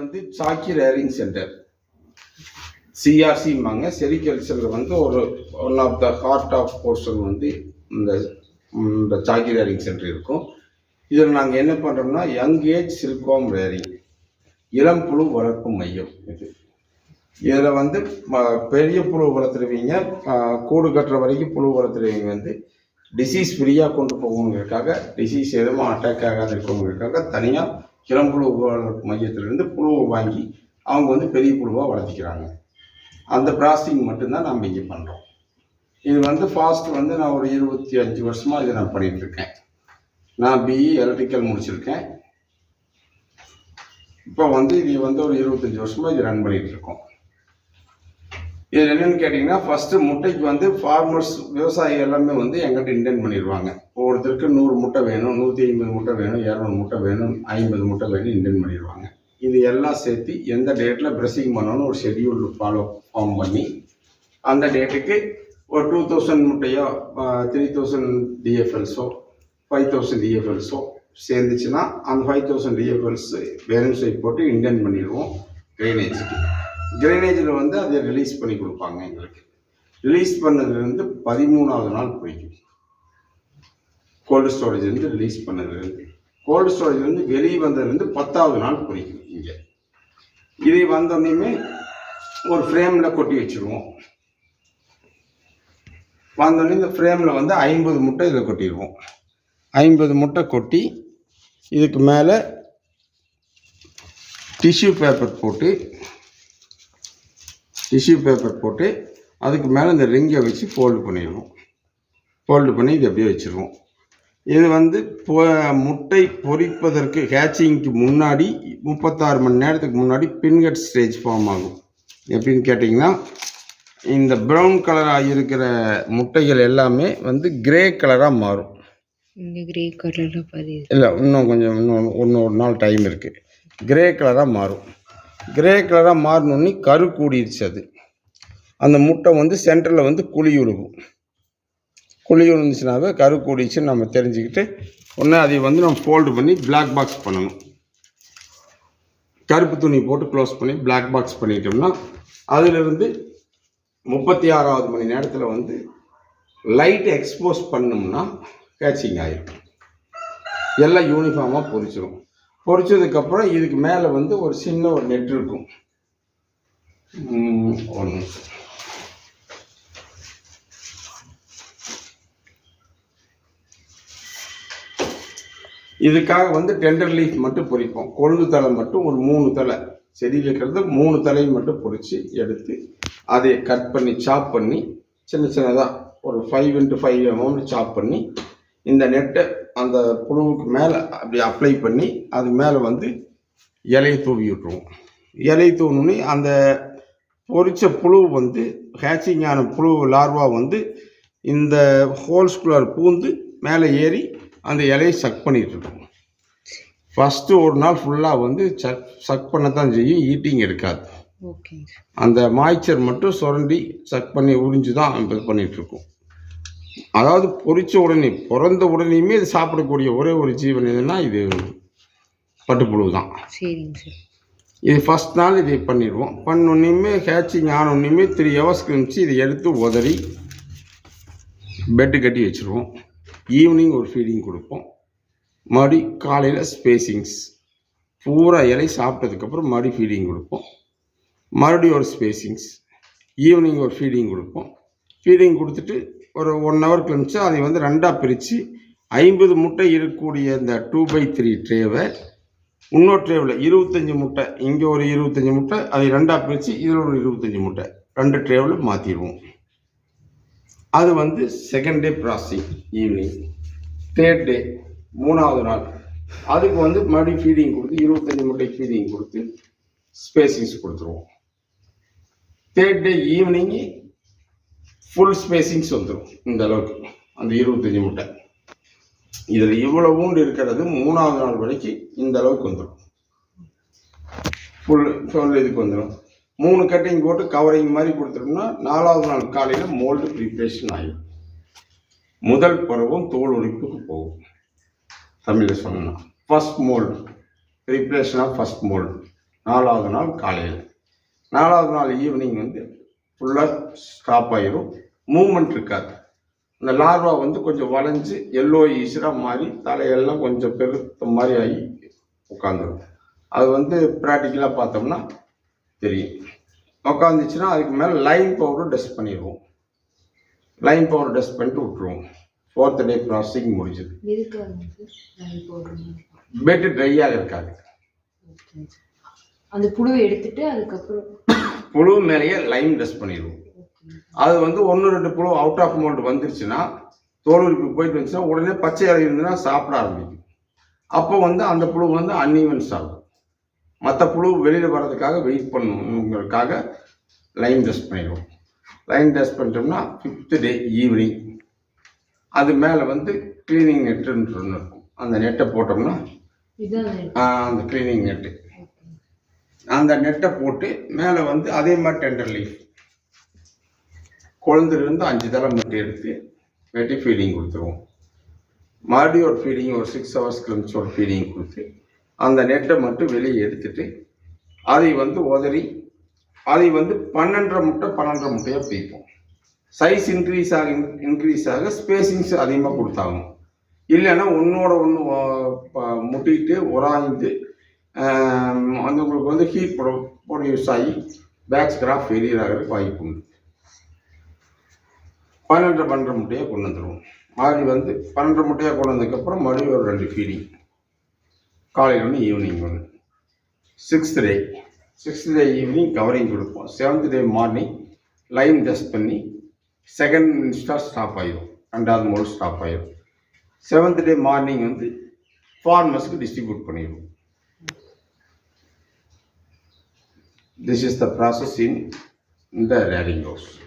வந்து சாக்கி rearing centre. சிஆர்சிம்பாங்க செரிகல்ச்சரில் வந்து ஒரு one of the heart of portion வந்து இந்த இந்த சாக்கி ரேரிங் சென்டர் இருக்கும். இதில் நாங்கள் என்ன பண்ணுறோம்னா யங் ஏஜ் சில்கோம் ரேரிங் இளம் புழு வளர்ப்பு மையம் இது. இதில் வந்து ம- பெரிய புழு வளர்த்துருவீங்க. கூடு கட்டுற வரைக்கும் புழு வளர்த்துருவீங்க வந்து டிசீஸ் ஃப்ரீயாக கொண்டு போகணுங்கிறதுக்காக டிசீஸ் எதுவும் அட்டாக் ஆகாத இருக்கவங்களுக்காக தனியாக கிளம்புழு வளர்ப்பு மையத்திலிருந்து புழுவை வாங்கி அவங்க வந்து பெரிய புழுவாக வளர்த்திக்கிறாங்க. அந்த ப்ராசஸிங் மட்டும்தான் நம்ம இங்கே பண்ணுறோம் இது வந்து ஃபாஸ்ட் வந்து நான் ஒரு இருபத்தி அஞ்சு வருஷமாக இதை நான் பண்ணிகிட்ருக்கேன் நான் பிஇ எலக்ட்ரிக்கல் முடிச்சிருக்கேன். இப்போ வந்து இது வந்து ஒரு இருபத்தஞ்சி வருஷமாக இது ரன் பண்ணிகிட்ருக்கோம் இருக்கோம். இது என்னன்னு கேட்டிங்கன்னா ஃபஸ்ட்டு முட்டைக்கு வந்து ஃபார்மர்ஸ் விவசாயி எல்லாமே வந்து எங்கிட்ட இன்டென்ட் பண்ணிடுவாங்க ஒவ்வொருத்தருக்கு நூறு முட்டை வேணும் நூற்றி ஐம்பது முட்டை வேணும் இரநூறு முட்டை வேணும் ஐம்பது முட்டை வேணும் இன்டென்ட் பண்ணிடுவாங்க இது எல்லாம் சேர்த்து எந்த டேட்டில் ப்ரெஸ்ஸிங் பண்ணணும்னு ஒரு ஷெடியூல் ஃபாலோ ஃபார்ம் பண்ணி அந்த டேட்டுக்கு ஒரு டூ தௌசண்ட் முட்டையோ த்ரீ தௌசண்ட் டிஎஃப்எல்ஸோ ஃபைவ் தௌசண்ட் டிஎஃப்எல்ஸோ சேர்ந்துச்சுன்னா அந்த ஃபைவ் தௌசண்ட் டிஎஃப்எல்ஸ் பேலன்ஸ் போட்டு இன்டென்ட் பண்ணிடுவோம் ட்ரைனேஜுக்கு கிரைனேஜில் வந்து அதை ரிலீஸ் பண்ணி கொடுப்பாங்க எங்களுக்கு. ரிலீஸ் பண்ணதுலேருந்து பதிமூணாவது நாள் பிடிக்கும் கோல்டு ஸ்டோரேஜ்லேருந்து ரிலீஸ் பண்ணதுலேருந்து. கோல்டு ஸ்டோரேஜ்லேருந்து வெளியே வந்ததுலேருந்து பத்தாவது நாள் பிடிக்கும் இங்கே. இது வந்தோடனேயுமே ஒரு ஃப்ரேமில் கொட்டி வச்சுருவோம். வந்தோடனே இந்த ஃப்ரேமில் வந்து ஐம்பது முட்டை இதில் கொட்டிடுவோம். ஐம்பது முட்டை கொட்டி இதுக்கு மேலே டிஷ்யூ பேப்பர் போட்டு டிஷ்யூ பேப்பர் போட்டு அதுக்கு மேலே இந்த ரிங்கை வச்சு ஃபோல்டு பண்ணிடுவோம் ஃபோல்டு பண்ணி இது அப்படியே வச்சுருவோம். இது வந்து பொ முட்டை பொரிப்பதற்கு ஹேச்சிங்க்கு முன்னாடி முப்பத்தாறு மணி நேரத்துக்கு முன்னாடி பின்கட் ஸ்டேஜ் ஃபார்ம் ஆகும். எப்படின்னு கேட்டிங்கன்னா இந்த ப்ரௌன் கலராக இருக்கிற முட்டைகள் எல்லாமே வந்து கிரே கலராக மாறும். கிரே கலரில் இல்லை இன்னும் கொஞ்சம் இன்னும் இன்னும் ஒரு நாள் டைம் இருக்குது கிரே கலராக மாறும். கிரே கலராக மாறினோடனே கரு கூடிருச்சு அது. அந்த முட்டை வந்து சென்டரில் வந்து குழி உழுகும். குழி உழுந்துச்சுனாவே கரு கூடிச்சுன்னு நம்ம தெரிஞ்சுக்கிட்டு உடனே அதை வந்து நம்ம ஃபோல்டு பண்ணி பிளாக் பாக்ஸ் பண்ணணும். கருப்பு துணி போட்டு க்ளோஸ் பண்ணி பிளாக் பாக்ஸ் பண்ணிட்டோம்னா அதிலிருந்து முப்பத்தி ஆறாவது மணி நேரத்தில் வந்து லைட் எக்ஸ்போஸ் பண்ணோம்னா கேச்சிங் ஆகிடும் எல்லாம் யூனிஃபார்மாக பொரிச்சிடும் பொரிச்சதுக்கப்புறம் இதுக்கு மேலே வந்து ஒரு சின்ன ஒரு நெட் இருக்கும். ஒன்று இதுக்காக வந்து டெண்டர் லீஃப் மட்டும் பொரிப்போம். கொழுந்து தலை மட்டும் ஒரு மூணு தலை செடியில் இருக்கிறது மூணு தலையை மட்டும் பொரித்து எடுத்து அதை கட் பண்ணி சாப் பண்ணி சின்ன சின்னதாக ஒரு ஃபைவ் இன்ட்டு ஃபைவ் எம்எம் சாப் பண்ணி இந்த நெட்டை அந்த புழுவுக்கு மேலே அப்படி அப்ளை பண்ணி அது மேலே வந்து இலையை தூவி விட்டுருவோம். இலையை தூவினோடனே அந்த பொரிச்ச புழு வந்து ஹேச்சிங் ஆன புழு லார்வா வந்து இந்த ஹோல்ஸ்குள்ளார் பூந்து மேலே ஏறி அந்த இலையை சக் பண்ணிட்டு இருக்கும். ஃபஸ்ட்டு ஒரு நாள் ஃபுல்லாக வந்து சக் சக் பண்ண தான் செய்யும் ஈட்டிங் எடுக்காது. அந்த மாய்ச்சர் மட்டும் சுரண்டி சக் பண்ணி உறிஞ்சு தான் இருக்கும். அதாவது பொரிச்ச உடனே பிறந்த உடனேயுமே இது சாப்பிடக்கூடிய ஒரே ஒரு ஜீவன் எதுனா இது பட்டுப்புழு தான். சரிங்க சார். இது ஃபஸ்ட் நாள் இதை பண்ணிடுவோம். பண்ணோன்னையுமே ஹேச்சிங் ஆனோன்னையுமே த்ரீ ஹவர்ஸ் கழிச்சு இதை எடுத்து உதறி பெட்டு கட்டி வச்சுருவோம். ஈவினிங் ஒரு ஃபீடிங் கொடுப்போம். மறுபடி காலையில் ஸ்பேசிங்ஸ் பூரா இலை சாப்பிட்டதுக்கப்புறம் மறுபடி ஃபீடிங் கொடுப்போம். மறுபடியும் ஒரு ஸ்பேசிங்ஸ் ஈவினிங் ஒரு ஃபீடிங் கொடுப்போம். ஃபீடிங் கொடுத்துட்டு ஒரு ஒன் ஹவர் கழிச்சு அதை வந்து ரெண்டாக பிரித்து ஐம்பது முட்டை இருக்கக்கூடிய இந்த டூ பை த்ரீ ட்ரேவை இன்னொரு ட்ரேவில் இருபத்தஞ்சி முட்டை இங்கே ஒரு இருபத்தஞ்சி முட்டை அதை ரெண்டாக பிரித்து இதில் ஒரு இருபத்தஞ்சி முட்டை ரெண்டு ட்ரேவில் மாற்றிடுவோம் அது வந்து second day processing evening third day மூணாவது நாள். அதுக்கு வந்து மறுபடியும் ஃபீடிங் கொடுத்து இருபத்தஞ்சி முட்டை ஃபீடிங் கொடுத்து ஸ்பேசிங்ஸ் கொடுத்துருவோம். தேர்ட் டே ஈவினிங்கு ஃபுல் ஸ்பேசிங்ஸ் வந்துடும் இந்த அளவுக்கு. அந்த இருபத்தஞ்சி முட்டை. இதில் இவ்வளவும் இருக்கிறது மூணாவது நாள் வரைக்கும் இந்த அளவுக்கு வந்துடும் ஃபுல் ஃபுல் இதுக்கு வந்துடும் மூணு கட்டிங் போட்டு கவரிங் மாதிரி கொடுத்துட்டோம்னா நாலாவது நாள் காலையில் மோல்டு ப்ரிப்ரேஷன் ஆகிடும் முதல் பருவம் தோல் உரிப்புக்கு போகும். தமிழில் சொன்னா first moult preparation of first moult நாலாவது நாள் காலையில். நாலாவது நாள் ஈவினிங் வந்து ஃபுல்லாக ஸ்டாப் ஆயிரும். மூமெண்ட் இருக்காது. இந்த லார்வா வந்து கொஞ்சம் வளைஞ்சு எல்லோ ஈஸராக மாறி தலையெல்லாம் கொஞ்சம் பெருத்த மாதிரி ஆகி உட்காந்துரும் அது வந்து ப்ராக்டிக்கலாக பார்த்தோம்னா தெரியும். உட்காந்துச்சுன்னா அதுக்கு மேலே லைன் பவுடர் டஸ்ட் பண்ணிடுவோம். லைன் பவுடர் டஸ்ட் பண்ணிட்டு விட்ருவோம் ஃபோர்த் டே ப்ராசஸிங் முடிஞ்சது. பெட்டு ட்ரையாக இருக்காது. அந்த புழுவை எடுத்துட்டு அதுக்கப்புறம் புழு மேலேயே லைம் டஸ்ட் பண்ணிடுவோம். அது வந்து ஒன்று ரெண்டு புழு அவுட் ஆஃப் மோல்டு வந்துருச்சுன்னா தோல் உரிப்பு போயிட்டு வந்துச்சுன்னா உடனே பச்சை இலை இருந்துன்னா சாப்பிட ஆரம்பிக்கும். அப்போ வந்து அந்த புழு வந்து அன்ஈவன்ஸ் ஆகும் மற்ற புழு வெளியில் வர்றதுக்காக வெயிட் பண்ணணுங்கிறதுக்காக லைன் டெஸ்ட் பண்ணிடுவோம். லைன் டெஸ்ட் பண்ணிட்டோம்னா ஃபிஃப்த்து டே ஈவினிங் அது மேலே வந்து க்ளீனிங் நெட்டுன்னு ஒன்று இருக்கும். அந்த நெட்டை போட்டோம்னா அந்த க்ளீனிங் நெட்டு அந்த நெட்டை போட்டு மேலே வந்து அதே மாதிரி டெண்டர் லீஃப் குழந்தைலேருந்து அஞ்சு தலை மட்டும் எடுத்து வெட்டி ஃபீடிங் கொடுத்துருவோம். மறுபடியும் ஒரு ஃபீடிங் ஒரு சிக்ஸ் ஹவர்ஸ் இருந்துச்சு ஒரு ஃபீடிங் கொடுத்து அந்த நெட்டை மட்டும் வெளியே எடுத்துட்டு அதை வந்து உதறி அதை வந்து பன்னெண்டரை முட்டை பன்னெண்டரை முட்டையாக பிரிப்போம் சைஸ் இன்க்ரீஸ் ஆக இன்க்ரீஸ் ஆக ஸ்பேசிங்ஸ் அதிகமாக கொடுத்தாகும் இல்லைன்னா ஒன்றோட ஒன்று முட்டிக்கிட்டு உராய்ந்து வந்து உங்களுக்கு வந்து ஹீட் ப்ரொ ப்ரொடியூஸ் ஆகி பேக்ஸ் கிராஃப் ஃபெயிலியர் ஆகிறதுக்கு வாய்ப்பு உண்டு. பன்னெண்டு பன்னெண்டு முட்டையாக கொண்டு வந்துடுவோம் மாதிரி வந்து பன்னெண்டு முட்டையாக கொண்டு வந்ததுக்கப்புறம் மறுபடியும் ஒரு ரெண்டு ஃபீடிங் காலையில் ஒன்று ஈவினிங் ஒன்று sixth day sixth day evening covering கொடுப்போம். Seventh day morning line test பண்ணி செகண்ட் இன்ஸ்டா ஸ்டாப் ஆகிடும் ரெண்டாவது மோடு ஸ்டாப் ஆகிடும் செவன்த் டே மார்னிங் வந்து ஃபார்மர்ஸ்க்கு டிஸ்ட்ரிபியூட் பண்ணிடுவோம். This is the process in the raring house.